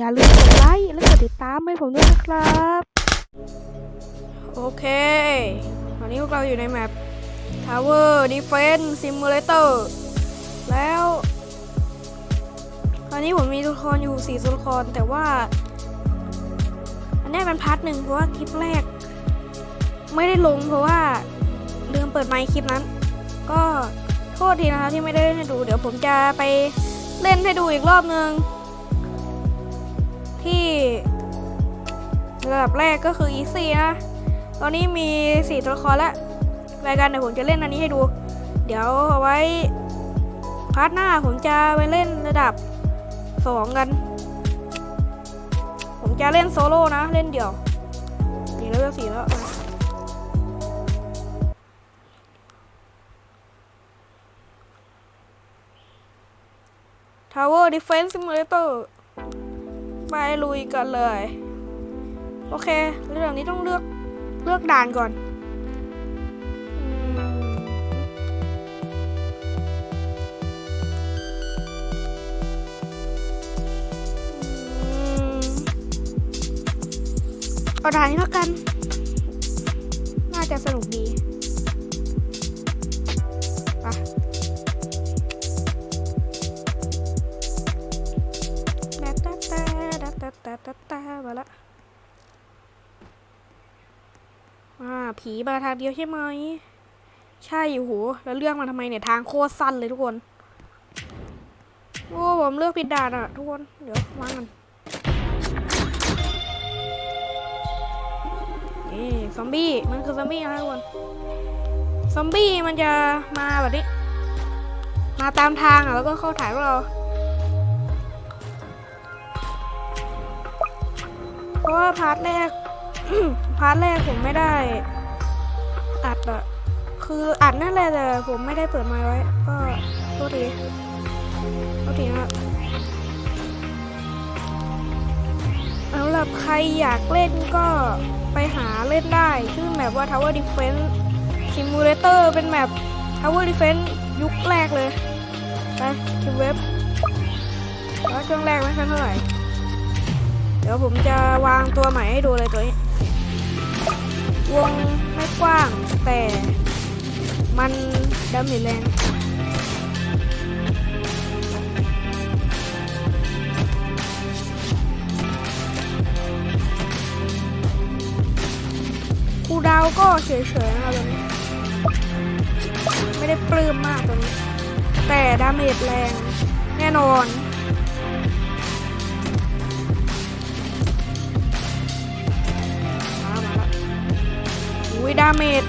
อย่าลืมกดไลค์และกดติดตามให้ผมด้วยนะครับ โอเค ตอนนี้พวกเราอยู่ในแมป Tower Defense Simulator แล้ว ตอนนี้ผมมีตัวละครอยู่ 4 ตัวละครแต่ว่า อันนี้เป็นพาร์ทหนึ่งเพราะว่าคลิปแรก ไม่ได้ลงเพราะว่า ลืมเปิดไมค์คลิปนั้น ก็โทษทีนะครับที่ไม่ได้ให้ดู เดี๋ยวผมจะไปเล่นให้ดูอีกรอบนึง ที่ระดับแรกก็คือ easy นะ ตอนนี้มี 4 ตัวละครแล้ว รายการเดี๋ยวผมจะเล่นอันนี้ให้ดู เดี๋ยวเอาไว้พาร์ทหน้าผมจะไปเล่นระดับ 2 กัน ผมจะเล่นโซโล่นะ เล่นเดี่ยวนี่เลเวลสี่แล้วมา Tower Defense Simulator ไปลุยกันเลย โอเคเรื่องนี้ต้องเลือกเลือกด่านก่อนอเอาด่านนี้แล้วกัน น่าจะสนุกดี ต๊ะแต๊ะแต๊ะแต๊ะมาละอ่าผีมาทางเดียวใช่ไหม ใช่โอ้โหแล้วเลือกมาทำไมเนี่ย ทางโคตรสั้นเลยทุกคน โอ้ผมเลือกผิดด่านอะทุกคน เดี๋ยววางกันนี่ซอมบี้ มันคือซอมบี้นะทุกคน ซอมบี้มันจะมาแบบนี้ มาตามทางอะแล้วก็เข้าถ่ายพวกเรา ราะว่าพาร์ทแรก พาร์ทแรกผมไม่ได้อัดอะคืออัดนั่นแหละแต่ผมไม่ได้เปิดไมค์ไว้ ก็โทษทีโทษทีนะสำหรับใครอยากเล่นก็ไปหาเล่นได้ ชื่อแมปว่า Tower Defense Simulator เป็นแมป Tower Defense ยุคแรกเลย ไปที่เว็บแล้วช่วงแรกไม่ค่อยเท่าไหร่ ดี๋ยวผมจะวางตัวใหม่ให้ดูเลยตัวนี้ วงไม่กว้างแต่มันดาเมจแรงคูดาวก็เฉยๆนะครับตัวนี้ ไม่ได้ปลื้มมากตัวนี้ แต่ดาเมจแรงแน่นอน อุ้ยดาเมจ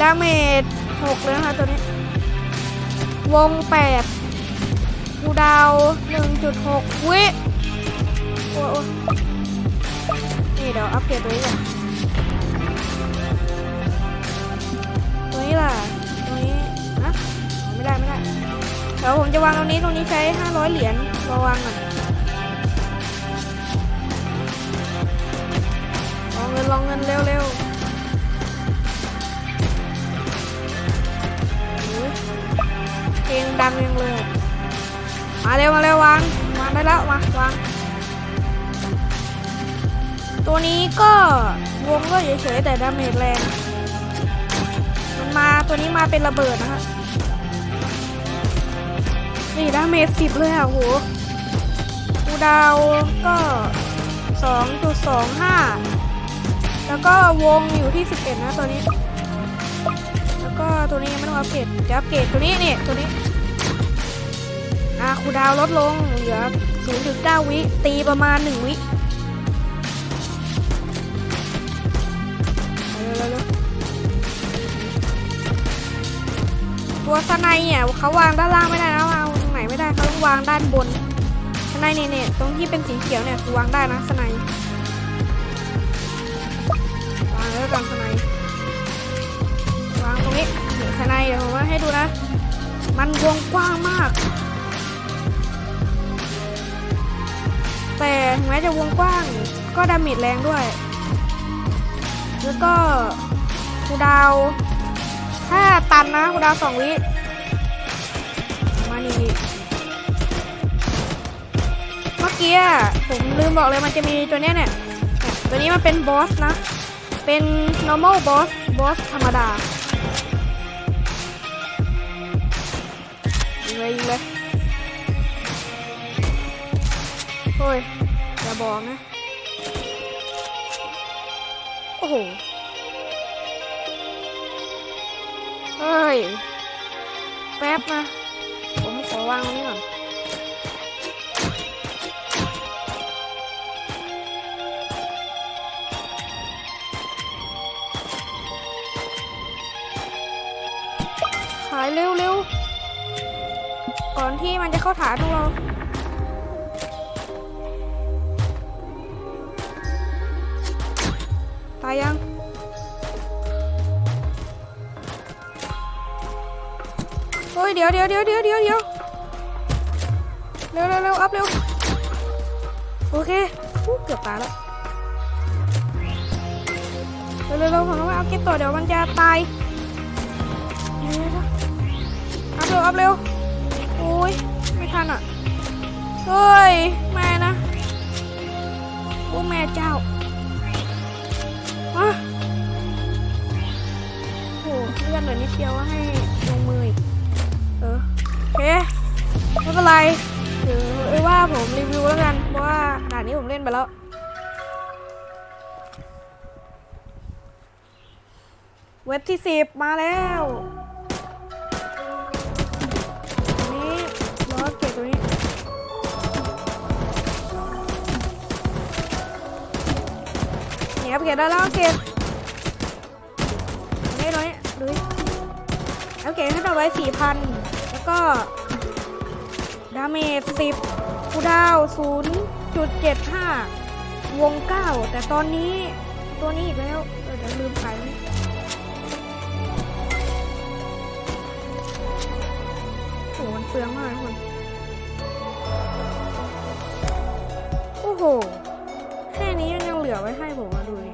ดาเมจหกเลยนะคะตัวนี้ วงแปดกูดาวหนึ่งจุดหกวิโอ้ยโอ้ยนี่เดี๋ยวอัปเกรดตัวนี้ก่อนตัวนี้ล่ะตัวนี้นะไม่ได้ไม่ได้เดี๋ยวผมจะวางตรงนี้ตรงนี้ใช้500เหรียญรอวางก่อน งินลองเงินเร็วเร็วเพลงดังยังเลยมาเร็วมาเร็ววางวางได้แล้วมาวางตัวนี้ก็วงก็เฉยๆแต่ดาเมจแรงมันมาตัวนี้มาเป็นระเบิดนะฮะนี่ดาเมจสิบเลยอะโหกูดาวก็สองจุดสองห้า แล้วก็วงอยู่ที่ 11 นะตัวนี้ แล้วก็ตัวนี้ยังไม่ต้องอัปเกรดเดี๋ยวอัปเกรดตัวนี้นี่ตัวนี้ อ่าคูดาวลดลงเหลือ0.9 วิตีประมาณ 1 วิตัวสไนเนี่ยเขาวางด้านล่างไม่ได้นะวางตรงไหนไม่ได้เขาต้องวางด้านบนสไนเนี่ยเนี่ยตรงที่เป็นสีเขียวเนี่ยคือวางได้นะสไน แล้วกันสไนวางตรงนี้นี่สไนเดี๋ยวผมว่าให้ดูนะ มันวงกว้างมาก แต่ถึงแม้จะวงกว้างก็ดาเมจแรงด้วย แล้วก็คูดาวถ้าตันนะคูดาวสองวิมานี่อกี้ผมลืมบอกเลยมันจะมีตัวเนี้ยเนี่ยตัวนี้มันเป็นบอสนะ เป็น normal boss บอสธรรมดายิงเลยยิงเลยโอ้ยอย่าบอกนะ โอ้โหเฮ้ย แป๊บนะ ผมขอวางตรงนี้ก่อนายเร็วเร็วก่อนที่มันจะเข้าฐานพวกเราตายยังเฮ้ยเดี๋ยวเดี๋ยวเดี๋ยวเดี๋ยวเดี๋ยวเดี๋ยวเร็วเร็วเร็วอัพเร็วโอเคเกือบตายแล้วเร็วเร็วเร็วผมต้องไปเอาเก็ตต่อเดี๋ยวมันจะตาย เดี๋ยวเดี๋ยวเดี๋ยวอัพเร็วอัพเร็วโอ้ยไม่ทันอะ เฮ้ยแม่นะโอ้แม่เจ้าอะโอ้เลื่อนเหลือนิดเดียวว่าให้ลงมืออีกเออโอเคไม่เป็นไรถือว่าผมรีวิวแล้วกัน เพราะว่าด่านนี้ผมเล่นไปแล้วเว็บที่สิบมาแล้ว นี่ยครับเก็บได้แล้วเก็บอันนี้ตัวนี้ดูดิโอเคให้เราไว้สี่พันแล้วก็ดาเมจสิบคูดาวศูนย์จุดเจ็ดห้าวงเก้าแต่ตอนนี้ตัวนี้อีกแล้วเดี๋ยวลืมขายนี่โอ้โหมันเปลืองมากทุกคนโอ้โห นี้มันยังเหลือไว้ให้ผมมาดูดิ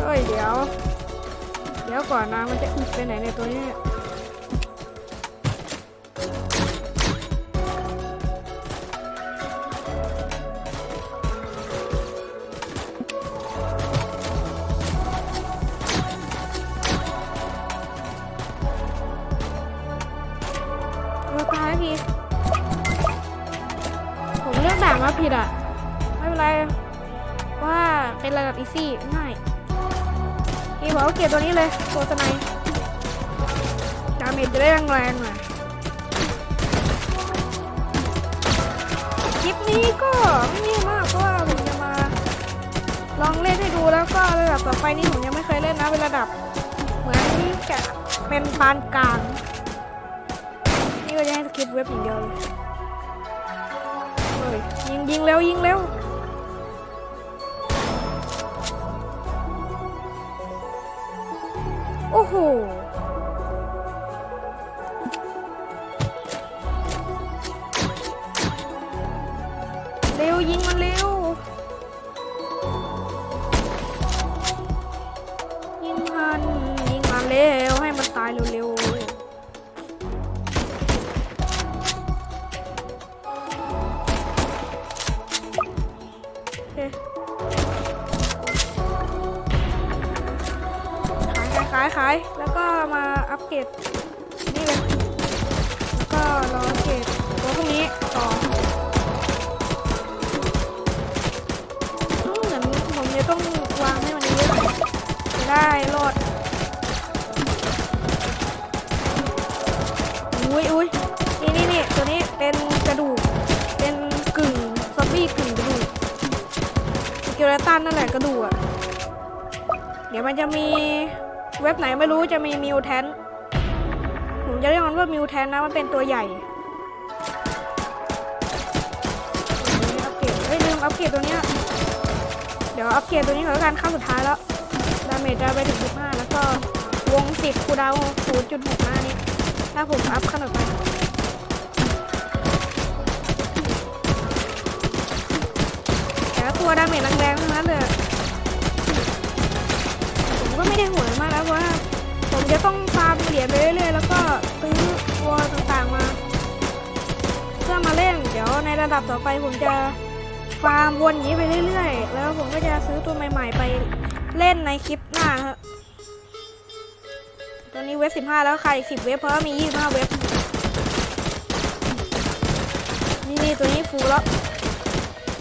เฮ้ยเดี๋ยว เดี๋ยวก่อนนะมันจะอึดไปไหนในตัวนี้ ผมเลือกด่าผิดอะ ไม่เป็นไร ว่าเป็นระดับอีซี่ง่ายนี่ผมเอาเก็บตัวนี้เลยตัวสไนดาเมจจะได้แรงๆหน่อยคลิปนี้ก็ไม่มีมากเพราะว่าผมจะมา ลองเล่นให้ดูแล้วก็ระดับต่อไปนี่ผมยังไม่เคยเล่นนะเป็นระดับ เหมือนที่จะเป็นปานกลาง นี่ก็จะให้สกิปเว็บอย่างเดียวเลย ยิงยิงเร็วยิงเร็วโอ้โห คขายขายขายขายแล้วก็มาอัปเกรดนี่เลยแล้วก็รออัปเกรดตัวพวกนี้ต่ออืมเหมือนผมจะต้องวางให้มันเยอะหน่อยจะได้รอดอุ้ยอุ้ยนี่นี่นี่ตัวนี้เป็นกระดูกเป็นกึ่งซอมบี้กึ่งกระดูก เกเลตันนั่นแหละกระดูอะเดี๋ยวมันจะมีเว็บไหนไม่รู้จะมีมิวแทนผมจะเรียกมันว่ามิวแทนนะมันเป็นตัวใหญ่อัปเกรดเฮ้ยลืมอัปเกรดตัวเนี้ยเดี๋ยวอัปเกรดตัวนี้ก่อนแล้วกันขั้นสุดท้ายแล้วดาเมจจะไปถึง 15 แล้วก็วง 10คูดาว0.65นี่ถ้าผมอัพขั้นต่อไป ตัวดาเมจแรงๆทั้งนั้นเลยผมก็ไม่ได้โหดมากแล้วว่า ผมจะต้องฟาร์มเหรียญไปเรื่อยๆแล้วก็ซื้อตัวต่างๆมาเพื่อมาเล่น เดี๋ยวในระดับต่อไปผมจะฟาร์มวนอย่างนี้ไปเรื่อยๆ แล้วผมก็จะซื้อตัวใหม่ๆไปเล่นในคลิปหน้าครับตอนนี้เว็บ 15 แล้วใครอีก 10 เว็บเพราะว่ามี 25 เว็บ นี่นี่ตัวนี้ฟูแล้ว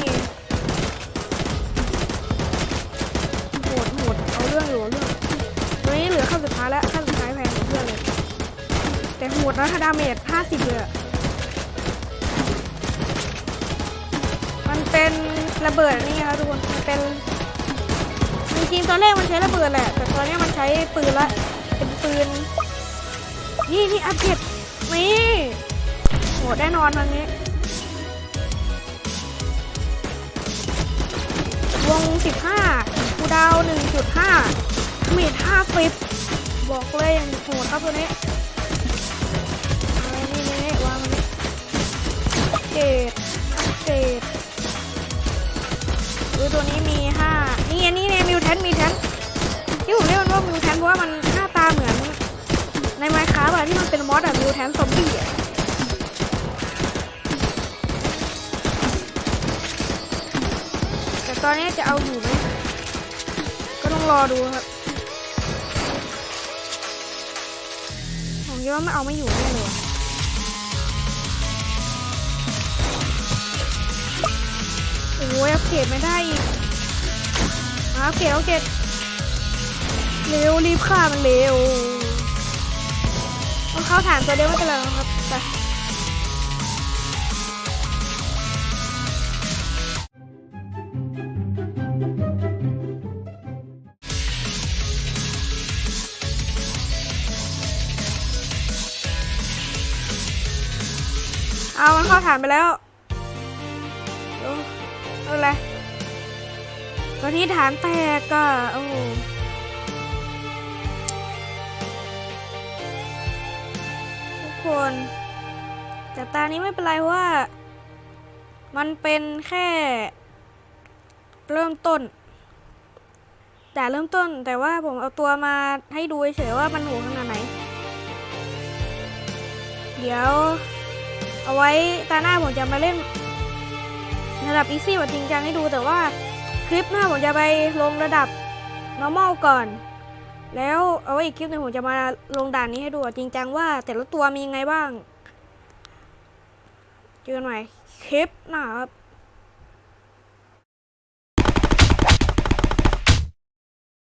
นี่โหดโหดเอาเรื่องอยู่เอาเรื่องตัวนี้เหลือขั้นสุดท้ายแล้วขั้นสุดท้ายแพงกว่าเพื่อนเลย แต่โหดนะถ้าดาเมจ50เลยมันเป็นระเบิดนี่ครับทุกคนมันเป็นจริงๆตอนแรกมันใช้ระเบิดแหละ แต่ตอนนี้มันใช้ปืนละเป็นปืน นี่นี่อัปเกรดนี่โหดแน่นอนทางนี้วง15คูดาาว 1.5เมตร50 บอกเลยอย่างโหดครับตัวนี้เอานี่นี่นี่วางนี่เกรดเกรดดูตัวนี้มี 5 นี่อันนี้เนี่ยมิวแทนมีแทนที่ผมเรียกมันว่ามิวแทนเพราะว่ามันหน้าตาเหมือน ในไมค์คราฟอะที่มันเป็นมอสอะมิวแทนซอมบี้อะแต่ตอนนี้จะเอาอยู่ไหม ต้องรอดูครับ ผมคิดว่าไม่เอาไม่อยู่แน่เลยโอ้ยอัปเกรดไม่ได้อีกอัปเกรดอัปเกรดเร็วรีบฆ่ามันเร็วมันเข้าฐานตัวเดียวไม่เป็นไรครับไป เอานเข้าฐานไปแล้วเอาอะไรตอนนี้ฐานแตกก็โอ้ทุกคน แต่ตานี้ไม่เป็นไรว่า มันเป็นแค่ เริ่มต้น แต่เริ่มต้นแต่ว่าผมเอาตัวมาให้ดูเฉยว่ามันโหดขนาดไหน เดี๋ยว เอาไว้ตาหน้าผมจะมาเล่นระดับอีซี่แบบจริงจังให้ดูแต่ว่าคลิปหน้าผมจะไปลงระดับ normal ก่อน แล้วเอาไว้อีกคลิปหนึงผมจะมาลงด่านนี้ให้ดูจริงจังว่า แต่ละตัวมียังไงบ้าง เจอกันใหม่คลิปหน้าครับ